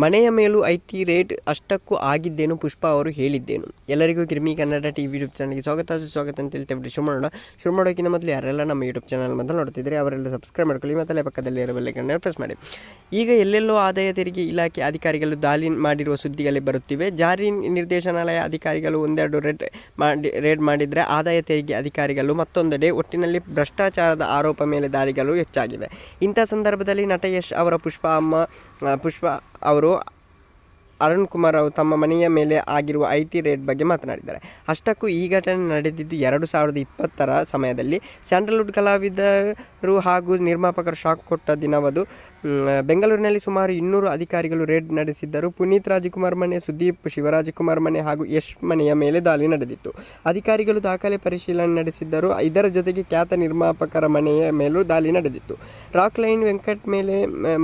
ಮನೆಯ ಮೇಲೂ I T rate ಅಷ್ಟಕ್ಕೂ ಆಗಿದ್ದೇನು ಪುಷ್ಪ ಅವರು ಹೇಳಿದ್ದೇನು. ಎಲ್ಲರಿಗೂ ಕಿರ್ಮಿ ಕನ್ನಡ ಟಿ ವಿ ಯೂಟ್ಯೂಬ್ ಚಾನಲ್ಗೆ ಸ್ವಾಗತ. ಸುಸ್ವಾಗತ ಅಂತ ಹೇಳ್ತೇವೆ ಶುರು ಮಾಡೋಣ. ಶುರು ಮಾಡೋಕ್ಕಿಂತ ಮೊದಲು ಯಾರೆಲ್ಲ ನಮ್ಮ ಯೂಟ್ಯೂಬ್ ಚಾನಲ್ ಮೊದಲು ನೋಡ್ತಿದ್ರೆ ಅವರೆಲ್ಲ ಸಬ್ಸ್ಕ್ರೈಬ್ ಮಾಡ್ಕೊಳ್ಳಿ ಮತ್ತೆ ಪಕ್ಕದಲ್ಲಿ ಇರೋ ಬೆಲ್ಲೈಕನ್ನ ಪ್ರೆಸ್ ಮಾಡಿ. ಈಗ ಎಲ್ಲೆಲ್ಲೋ ಆದಾಯ ತೆರಿಗೆ ಇಲಾಖೆ ಅಧಿಕಾರಿಗಳು ದಾಳಿ ಮಾಡಿರುವ ಸುದ್ದಿಗಳೇ ಬರುತ್ತಿವೆ. ಜಾರಿ ನಿರ್ದೇಶನಾಲಯ ಅಧಿಕಾರಿಗಳು ಒಂದೆರಡು ರೇಡ್ ಮಾಡಿ, ರೇಡ್ ಮಾಡಿದರೆ ಆದಾಯ ತೆರಿಗೆ ಅಧಿಕಾರಿಗಳು ಮತ್ತೊಂದೆಡೆ ಒಟ್ಟಿನಲ್ಲಿ ಭ್ರಷ್ಟಾಚಾರದ ಆರೋಪ ಮೇಲೆ ದಾಳಿಗಳು ಹೆಚ್ಚಾಗಿವೆ. ಇಂಥ ಸಂದರ್ಭದಲ್ಲಿ ನಟ ಯಶ್ ಅವರ ಪುಷ್ಪ ಅಮ್ಮ, ಪುಷ್ಪ ಅವರು ಅರುಣ್ ಕುಮಾರ್ ಅವರು ತಮ್ಮ ಮನೆಯ ಮೇಲೆ ಆಗಿರುವ ಐ ಟಿ ರೇಟ್ ಬಗ್ಗೆ ಮಾತನಾಡಿದ್ದಾರೆ. ಅಷ್ಟಕ್ಕೂ ಈ ಘಟನೆ ನಡೆದಿದ್ದು ಎರಡು ಸಾವಿರದ ಇಪ್ಪತ್ತರ ಸಮಯದಲ್ಲಿ. ಸ್ಯಾಂಡಲ್ವುಡ್ ಕಲಾವಿದರು ಹಾಗೂ ನಿರ್ಮಾಪಕರು ಶಾಕ್ ಕೊಟ್ಟ ದಿನವದು. ಬೆಂಗಳೂರಿನಲ್ಲಿ ಸುಮಾರು ಇನ್ನೂರು ಅಧಿಕಾರಿಗಳು ರೇಡ್ ನಡೆಸಿದ್ದರು. ಪುನೀತ್ ರಾಜ್ಕುಮಾರ್ ಮನೆ, ಸುದೀಪ್ ಶಿವರಾಜಕುಮಾರ್ ಮನೆ ಹಾಗೂ ಯಶ್ ಮನೆಯ ಮೇಲೆ ದಾಳಿ ನಡೆದಿತ್ತು. ಅಧಿಕಾರಿಗಳು ದಾಖಲೆ ಪರಿಶೀಲನೆ ನಡೆಸಿದ್ದರು. ಇದರ ಜೊತೆಗೆ ಖ್ಯಾತ ನಿರ್ಮಾಪಕರ ಮನೆಯ ಮೇಲೂ ದಾಳಿ ನಡೆದಿತ್ತು. ರಾಕ್ ಲೈನ್ ವೆಂಕಟ್ ಮೇಲೆ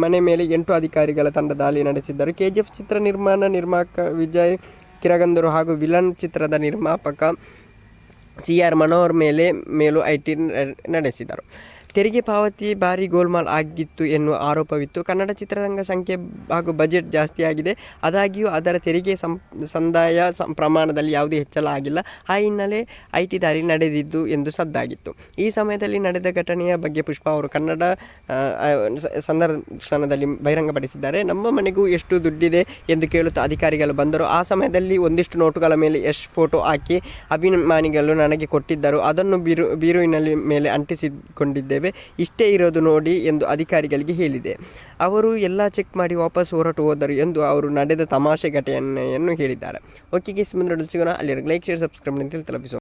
ಮನೆ ಮೇಲೆ ಎಂಟು ಅಧಿಕಾರಿಗಳ ತಂಡ ದಾಳಿ ನಡೆಸಿದ್ದರು. ಕೆಜಿಎಫ್ ಚಿತ್ರ ನಿರ್ಮಾಣ ನಿರ್ಮಾಪಕ ವಿಜಯ್ ಕಿರಗಂದರು ಹಾಗೂ ವಿಲನ್ ಚಿತ್ರದ ನಿರ್ಮಾಪಕ ಸಿ ಆರ್ ಮನೋಹರ್ ಮೇಲೆ, ಮೇಲೂ ಐ ಟಿ ನಡೆಸಿದರು. ತೆರಿಗೆ ಪಾವತಿ ಭಾರಿ ಗೋಲ್ಮಾಲ್ ಆಗಿತ್ತು ಎನ್ನುವ ಆರೋಪವಿತ್ತು. ಕನ್ನಡ ಚಿತ್ರರಂಗ ಸಂಖ್ಯೆ ಹಾಗೂ ಬಜೆಟ್ ಜಾಸ್ತಿಯಾಗಿದೆ. ಆದಾಗ್ಯೂ ಅದರ ತೆರಿಗೆ ಸಂ, ಸಂದಾಯ ಪ್ರಮಾಣದಲ್ಲಿ ಯಾವುದೇ ಹೆಚ್ಚಳ ಆಗಿಲ್ಲ. ಆ ಹಿನ್ನೆಲೆ ಐ ಟಿ ದಾಳಿ ನಡೆದಿದ್ದು ಎಂದು ಸದ್ದಾಗಿತ್ತು. ಈ ಸಮಯದಲ್ಲಿ ನಡೆದ ಘಟನೆಯ ಬಗ್ಗೆ ಪುಷ್ಪ ಅವರು ಕನ್ನಡ ಸಂದರ್ಶನದಲ್ಲಿ ಬಹಿರಂಗಪಡಿಸಿದ್ದಾರೆ. ನಮ್ಮ ಮನೆಗೂ ಎಷ್ಟು ದುಡ್ಡಿದೆ ಎಂದು ಕೇಳುತ್ತಾ ಅಧಿಕಾರಿಗಳು ಬಂದರು. ಆ ಸಮಯದಲ್ಲಿ ಒಂದಿಷ್ಟು ನೋಟುಗಳ ಮೇಲೆ ಯಶ್ ಫೋಟೋ ಹಾಕಿ ಅಭಿಮಾನಿಗಳು ನನಗೆ ಕೊಟ್ಟಿದ್ದರು. ಅದನ್ನು ಬೀರು, ಬೀರುವಿನಲ್ಲಿ ಮೇಲೆ ಅಂಟಿಸಿಕೊಂಡಿದ್ದೇವೆ. ಇಷ್ಟೇ ಇರೋದು ನೋಡಿ ಎಂದು ಅಧಿಕಾರಿಗಳಿಗೆ ಹೇಳಿದೆ. ಅವರು ಎಲ್ಲ ಚೆಕ್ ಮಾಡಿ ವಾಪಸ್ ಹೊರಟು ಹೋದರು ಎಂದು ಅವರು ನಡೆದ ತಮಾಷೆ ಘಟನೆಯನ್ನು ಹೇಳಿದ್ದಾರೆ. ಓಕೆ ಕೇಸ್ ಮುಂದೆ ಸಿಗೋಣ ಅಲ್ಲಿ ಲೈಕ್, ಶೇರ್, ಸಬ್ಸ್ಕ್ರೈಬ್ ಅಂತ ತಲುಪಿಸೋಣ